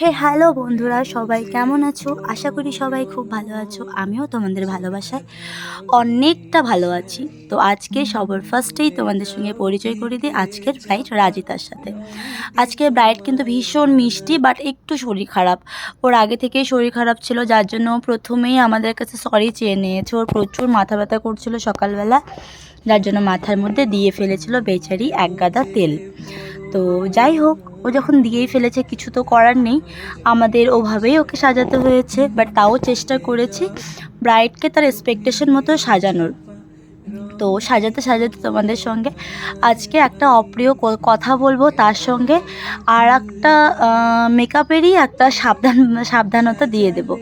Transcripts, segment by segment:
হে hello বন্ধুরা, সবাই কেমন আছো? আশা করি সবাই খুব ভালো আছো। আমিও তোমাদের ভালোবাসায় অনেকটা ভালো আছি। তো আজকে সবার ফার্স্টেই তোমাদের সঙ্গে পরিচয় করে দিই আজকের ব্রাইট রাজিতার সাথে। আজকের ব্রাইট কিন্তু ভীষণ মিষ্টি বাট একটু শরীর খারাপ। ওর আগে থেকেই শরীর খারাপ ছিল, যার জন্য প্রথমেই আমাদের কাছে সরি চেয়ে নিয়েছে। ওর প্রচুর মাথা ব্যথা করছিল সকালবেলা, যার জন্য মাথার মধ্যে দিয়ে ফেলেছিল বেচারি এক গাদা তেল। তো যাই হোক, ও যখন দিয়েই ফেলেছে, কিছু তো করার নেই। আমাদের ওভাবেই ওকে সাজাতে হয়েছে বাট তাও চেষ্টা করেছি ব্রাইডকে তার এক্সপেকটেশন মতো সাজানোর। তো সাজাতে সাজাতে তোমাদের সঙ্গে আজকে একটা অপ্রিয় কথা বলব তার সঙ্গে। আর একটা মেকআপেরই একটা সাবধান, সাবধানতা দিয়ে দেবো,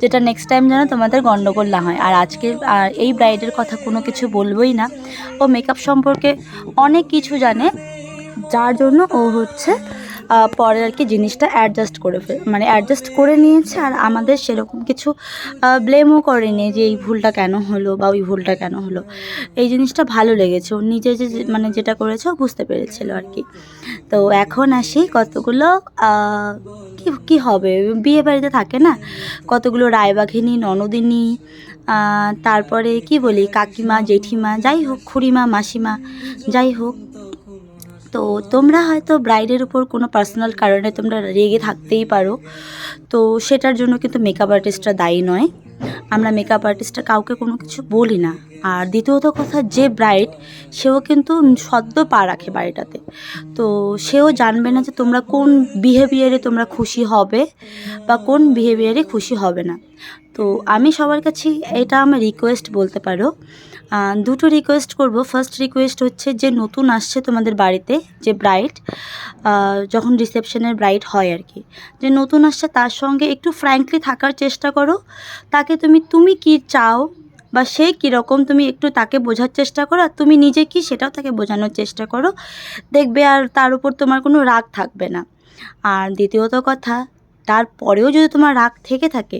যেটা নেক্সট টাইম যেন তোমাদের গণ্ডগোল না হয়। আর আজকে, আর এই ব্রাইডের কথা কোনো কিছু বলবোই না। ও মেকআপ সম্পর্কে অনেক কিছু জানে। যার জন্য ও হচ্ছে পরে আর কি জিনিসটা অ্যাডজাস্ট করে ফেল মানে অ্যাডজাস্ট করে নিয়েছে আর আমাদের সেরকম কিছু ব্লেমও করেনি যে এই ভুলটা কেন হলো বা ওই ভুলটা কেন হলো। এই জিনিসটা ভালো লেগেছে। ও নিজে যে মানে যেটা করেছে ও বুঝতে পেরেছিল আর কি। তো এখন আসি কতগুলো কি কি হবে? বিয়ে বাড়িতে থাকে না? কতগুলো রায়বাঘিনী, ননদিনী তারপরে কি বলি, কাকিমা, জেঠিমা, যাই হোক, খুড়িমা, মাসিমা, যাই হোক তো তোমরা হয়তো ব্রাইডের উপর কোনো পার্সোনাল কারণে তোমরা রেগে থাকতেই পারো। তো সেটার জন্য কিন্তু মেকআপ আর্টিস্টরা দায়ী নয়। আমরা মেকআপ আর্টিস্টরা কাউকে কোনো কিছু বলি না। আর দ্বিতীয়ত কথা, যে ব্রাইড সেও কিন্তু সদ্য পা রাখে বাড়িটাতে। তো সেও জানবে না যে তোমরা কোন বিহেভিয়ারে তোমরা খুশি হবে বা কোন বিহেভিয়ারে খুশি হবে না। তো আমি সবার কাছে এটা আমার রিকোয়েস্ট বলতে পারো দুটো রিকোয়েস্ট করব। ফার্স্ট রিকোয়েস্ট হচ্ছে যে, নতুন আসছে তোমাদের বাড়িতে যে ব্রাইড যখন রিসেপশনের ব্রাইড হয় আর কি। যে নতুন আসছে, তার সঙ্গে একটু ফ্র্যাঙ্কলি থাকার চেষ্টা করো। তাকে তুমি তুমি কি চাও বা সে কীরকম তুমি একটু তাকে বোঝার চেষ্টা করো আর তুমি নিজে কি সেটাও তাকে বোঝানোর চেষ্টা করো। দেখবে আর তার উপর তোমার কোনো রাগ থাকবে না। আর দ্বিতীয়ত কথা, তারপরেও যদি তোমার রাগ থেকে থাকে,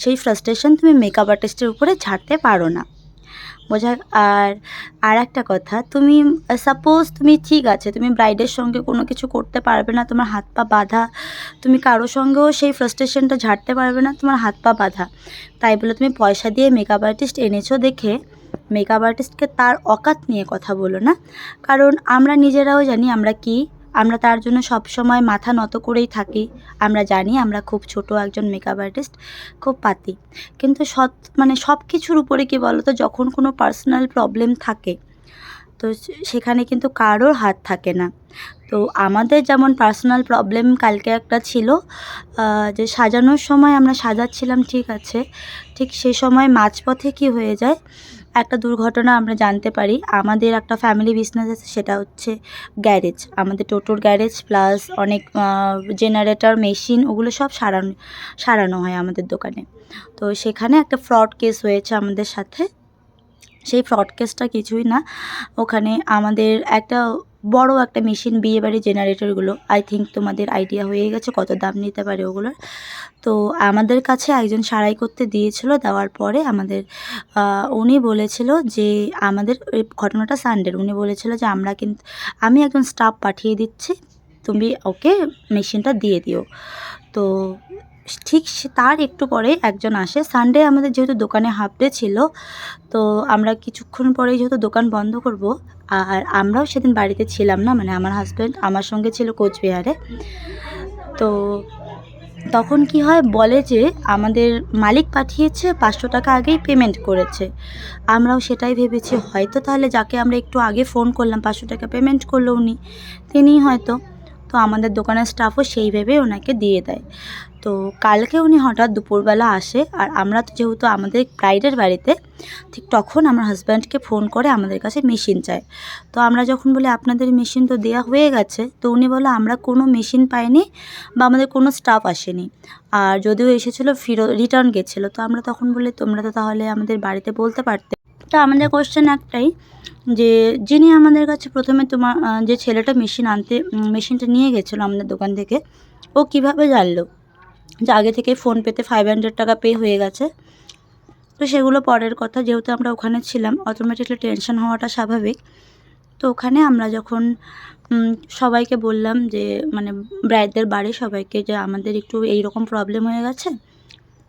সেই ফ্রাস্ট্রেশন তুমি মেকআপ আর্টিস্টের উপরে ছাড়তে পারো না। বোঝা আর আর একটা কথা, তুমি সাপোজ তুমি ঠিক আছে, তুমি ব্রাইডের সঙ্গে কোনো কিছু করতে পারবে না, তোমার হাত পা বাঁধা, তুমি কারোর সঙ্গেও সেই ফ্রাস্ট্রেশনটা ঝাড়তে পারবে না, তোমার হাত পা বাঁধা। তাই বলে তুমি পয়সা দিয়ে মেকআপ আর্টিস্ট এনেছো দেখে মেকআপ আর্টিস্টকে তার অকাত নিয়ে কথা বলো না। কারণ আমরা নিজেরাও জানি আমরা কি আমরা তার জন্য সব সময় মাথা নত করেই থাকি। আমরা জানি আমরা খুব ছোট একজন মেকআপ আর্টিস্ট খুব পাতি। কিন্তু সৎ মানে সব কিছুর উপরে কি বলো তো যখন কোনো পার্সোনাল প্রবলেম থাকে, তো সেখানে কিন্তু কারোর হাত থাকে না। তো আমাদের যেমন পার্সোনাল প্রবলেম কালকে একটা ছিল যে সাজানোর সময় আমরা সাজাচ্ছিলাম, ঠিক আছে? ঠিক সে সময় মাঝপথে কি হয়ে যায় একটা দুর্ঘটনা আমরা জানতে পারি। আমাদের একটা ফ্যামিলি বিজনেস আছে, সেটা হচ্ছে গ্যারেজ আমাদের টোটোর গ্যারেজ প্লাস অনেক জেনারেটর মেশিন ওগুলো সব সারানো সারানো হয় আমাদের দোকানে। তো সেখানে একটা ফ্রড কেস হয়েছে আমাদের সাথে। সেই ফ্রড কেসটা কিছুই না। ওখানে আমাদের একটা বড় একটা মেশিন বিয়েবাড়ি জেনারেটরগুলো আই থিঙ্ক তোমাদের আইডিয়া হয়ে গেছে কত দাম নিতে পারে ওগুলোর। তো আমাদের কাছে একজন সারাই করতে দিয়েছিল, দেওয়ার পরে আমাদের উনি বলেছিল যে আমাদের এই ঘটনাটা সানডের উনি বলেছিল যে আমরা কিন্তু আমি একজন স্টাফ পাঠিয়ে দিচ্ছি, তুমি ওকে মেশিনটা দিয়ে দিও। তো ঠিক তার একটু পরে একজন আসে। সানডে আমাদের যেহেতু দোকানে হাফ ডে ছিল, তো আমরা কিছুক্ষণ পরেই যেহেতু দোকান বন্ধ করব, আর আমরাও সেদিন বাড়িতে ছিলাম না মানে আমার হাজব্যান্ড আমার সঙ্গে ছিল কোচবিহারে। তো তখন কি হয় বলে যে, আমাদের মালিক পাঠিয়েছে, পাঁচশো টাকা আগেই পেমেন্ট করেছে। আমরাও সেটাই ভেবেছি, হয়তো তাহলে যাকে আমরা একটু আগে ফোন করলাম, পাঁচশো টাকা পেমেন্ট করল উনি, তিনিই হয়তো। তো আমাদের দোকানের স্টাফও সেই ভেবে ওনাকে দিয়ে দেয়। তো কালকে উনি হঠাৎ দুপুরবেলা আসে আর আমরা তো যেহেতু আমাদের ব্রাইডের বাড়িতে, ঠিক তখন আমার হাজব্যান্ডকে ফোন করে আমাদের কাছে মেশিন চায়। তো আমরা যখন বলি, আপনাদের মেশিন তো দেওয়া হয়ে গেছে। তো উনি বলে, আমরা কোনো মেশিন পাইনি বা আমাদের কোনো স্টাফ আসেনি। আর যদিও এসেছিল, ফিরো রিটার্ন গেছিল। তো আমরা তখন বলি, তোমরা তো তাহলে আমাদের বাড়িতে বলতে পারতে। তো আমাদের কোশ্চেন একটাই, যে যিনি আমাদের কাছে প্রথমে তোমার যে ছেলেটা মেশিন আনতে মেশিনটা নিয়ে গেছিল আমাদের দোকান থেকে, ও কীভাবে জানলো? যে আগে থেকে ফোন পেতে ফাইভ হান্ড্রেড টাকা পে হয়ে গেছে। তো সেগুলো পরের কথা, যেহেতু আমরা ওখানে ছিলাম অটোমেটিকলি টেনশন হওয়াটা স্বাভাবিক। তো ওখানে আমরা যখন সবাইকে বললাম যে মানে ব্রাইডদের বাড়ি সবাইকে যে আমাদের একটু এইরকম প্রবলেম হয়ে গেছে,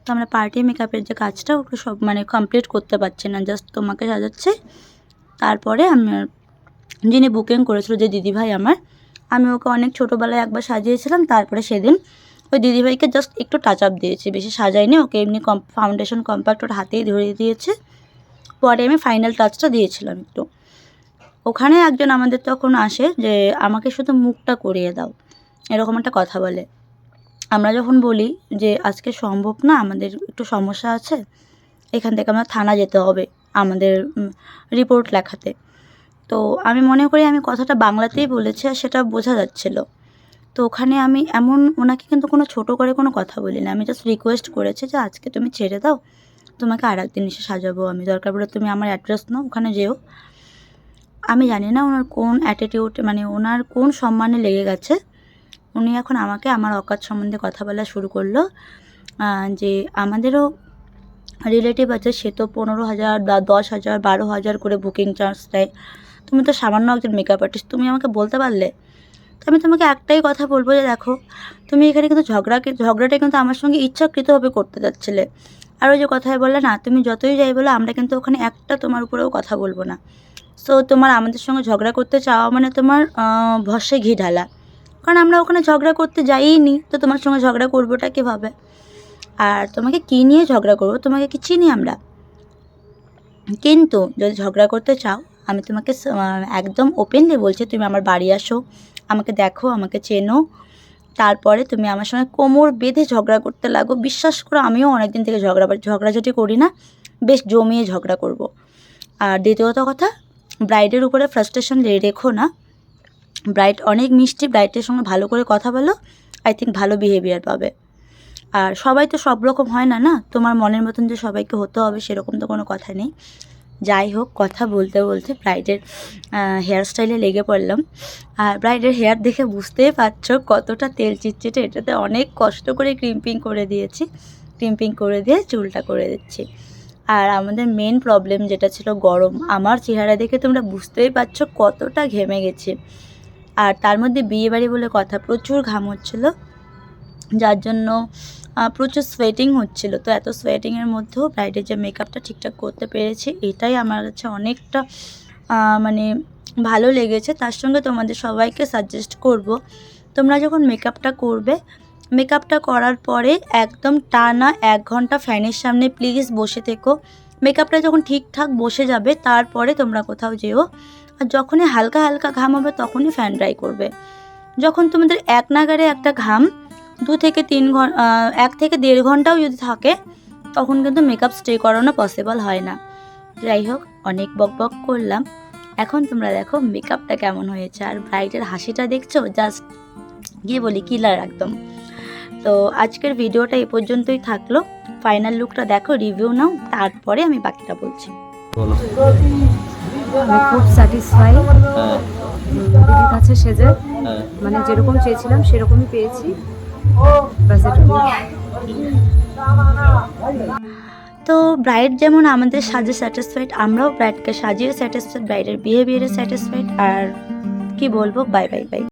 তো আমরা পার্টি মেকআপের যে কাজটা, ওগুলো সব মানে কমপ্লিট করতে পারছি না জাস্ট তোমাকে সাজাচ্ছে। তারপরে আমার যিনি বুকিং করেছিল যে দিদিভাই আমার, আমি ওকে অনেক ছোটোবেলায় একবার সাজিয়েছিলাম, তারপরে সেদিন ওই দিদিভাইকে জাস্ট একটু টাচ আপ দিয়েছি, বেশি সাজাইনি, ওকে এমনি কম ফাউন্ডেশন কম্প্যাক্ট ওর হাতেই ধরিয়ে দিয়েছে। পরে আমি ফাইনাল টাচটা দিয়েছিলাম একটু। ওখানে একজন আমাদের তখন আসে যে, আমাকে শুধু মুখটা করিয়ে দাও। এরকম একটা কথা বলে। আমরা যখন বলি যে, আজকে সম্ভব না, আমাদের একটু সমস্যা আছে, এখান থেকে আমরা থানা যেতে হবে আমাদের রিপোর্ট লেখাতে। তো আমি মনে করি আমি কথাটা বাংলাতেই বলেছি আর সেটা বোঝা যাচ্ছিল। তো ওখানে আমি এমন, ওনাকে কিন্তু কোনো ছোটো করে কোনো কথা বলি না আমি জাস্ট রিকোয়েস্ট করেছি যে আজকে তুমি ছেড়ে দাও, তোমাকে আর একদিন এসে সাজাবো আমি। দরকার পড়ে তুমি আমার অ্যাড্রেস নাও, ওখানে যেও। আমি জানি না ওনার কোন অ্যাটিটিউড মানে ওনার কোন সম্মানে লেগে গেছে। উনি এখন আমাকে আমার অকাত সম্বন্ধে কথা বলা শুরু করল যে আমাদেরও রিলেটিভ আছে, সে তো পনেরো হাজার বা দশ হাজার, বারো হাজার করে বুকিং চার্জ দেয়। তুমি তো সামান্য একজন মেকআপ আর্টিস্ট তুমি আমাকে বলতে পারলে? তো আমি তোমাকে একটাই কথা বলব যে দেখো, তুমি এখানে কিন্তু ঝগড়াকে ঝগড়াটা কিন্তু আমার সঙ্গে ইচ্ছাকৃতভাবে করতে যাচ্ছিলে। আর ওই যে কথায় বললে না, তুমি যতই যাই বলো, আমরা কিন্তু ওখানে একটা তোমার উপরেও কথা বলব না। সো তোমার আমাদের সঙ্গে ঝগড়া করতে চাওয়া মানে তোমার ভসে ঘি ঢালা। কারণ আমরা ওখানে ঝগড়া করতে যাইই নি তো তোমার সঙ্গে ঝগড়া করবোটা কীভাবে? আর তোমাকে কী নিয়ে ঝগড়া করব? তোমাকে কি চিনি আমরা। কিন্তু যদি ঝগড়া করতে চাও, আমি তোমাকে একদম ওপেনলি বলছি, তুমি আমার বাড়ি আসো। আমাকে দেখো, আমাকে চেনো। তারপরে তুমি আমার সঙ্গে কোমর বেঁধে ঝগড়া করতে লাগো। বিশ্বাস করো, আমিও অনেক দিন থেকে ঝগড়া ঝগড়াঝাটি করি না, বেশ জমিয়ে ঝগড়া করব। আর দ্বিতীয়ত কথা, ব্রাইডের উপরে ফ্রাস্ট্রেশন রেখো না। ব্রাইড অনেক মিষ্টি, ব্রাইডের সঙ্গে ভালো করে কথা বলো আই থিঙ্ক ভালো বিহেভিয়ার পাবে। আর সবাই তো সব রকম হয় না না? তোমার মনের মতন যে সবাইকে হতে হবে, সেরকম তো কোনো কথা নেই। যাই হোক কথা বলতে বলতে ব্রাইডের হেয়ার স্টাইলে লেগে পড়লাম। আর ব্রাইডের হেয়ার দেখে বুঝতেই পারছ কতটা তেল চিটচিটে। এটাতে অনেক কষ্ট করে ক্রিম্পিং করে দিয়েছি। ক্রিম্পিং করে দিয়ে চুলটা করে দিচ্ছি। আর আমাদের মেন প্রবলেম যেটা ছিল গরম। আমার চেহারা দেখে তোমরা বুঝতেই পারছ কতটা ঘেমে গেছে। আর তার মধ্যে বিয়ে বাড়ি বলে কথা প্রচুর ঘাম হচ্ছিল। যার জন্য প্রচুর সোয়েটিং হচ্ছিল। তো এত সোয়েটিংয়ের মধ্যেও ব্রাইডের যে মেকআপটা ঠিকঠাক করতে পেরেছি, এটাই আমার কাছে অনেকটা মানে ভালো লেগেছে। তার সঙ্গে তোমাদের সবাইকে সাজেস্ট করব, তোমরা যখন মেকআপটা করবে মেকআপটা করার পরে একদম টানা এক ঘণ্টা ফ্যানের সামনে প্লিজ বসে থেকো। মেকআপটা যখন ঠিকঠাক বসে যাবে, তারপরে তোমরা কোথাও যেও। আর যখনই হালকা হালকা ঘাম হবে, তখনই ফ্যান ড্রাই করবে। যখন তোমাদের এক নাগারে একটা ঘাম দু থেকে তিন ঘণ্টা এক থেকে দেড় ঘন্টাও যদি থাকে তখন কিন্তু মেকআপ স্টে করানো পসিবল হয় না। যাই হোক অনেক বক বক করলাম। এখন তোমরা দেখো মেকআপটা কেমন হয়েছে। আর ব্রাইডের হাসিটা দেখছ? জাস্ট গিয়ে বলি কিলার একদম। তো আজকের ভিডিওটা এই পর্যন্তই থাকল। ফাইনাল লুকটা দেখো রিভিউ নাও তারপরে আমি বাকিটা বলছি। আমি খুব স্যাটিসফাই হ্যাঁ। দিদির কাছে সেজে হ্যাঁ। মানে যেরকম চেয়েছিলাম সেরকমই পেয়েছি। তো ব্রাইড যেমন আমাদের সাজে স্যাটিসফাইড আমরাও ব্রাইডকে সাজিয়ে স্যাটিসফাইড ব্রাইডের বিহেভিয়ারে স্যাটিসফাইড আর কি বলব? Bye bye bye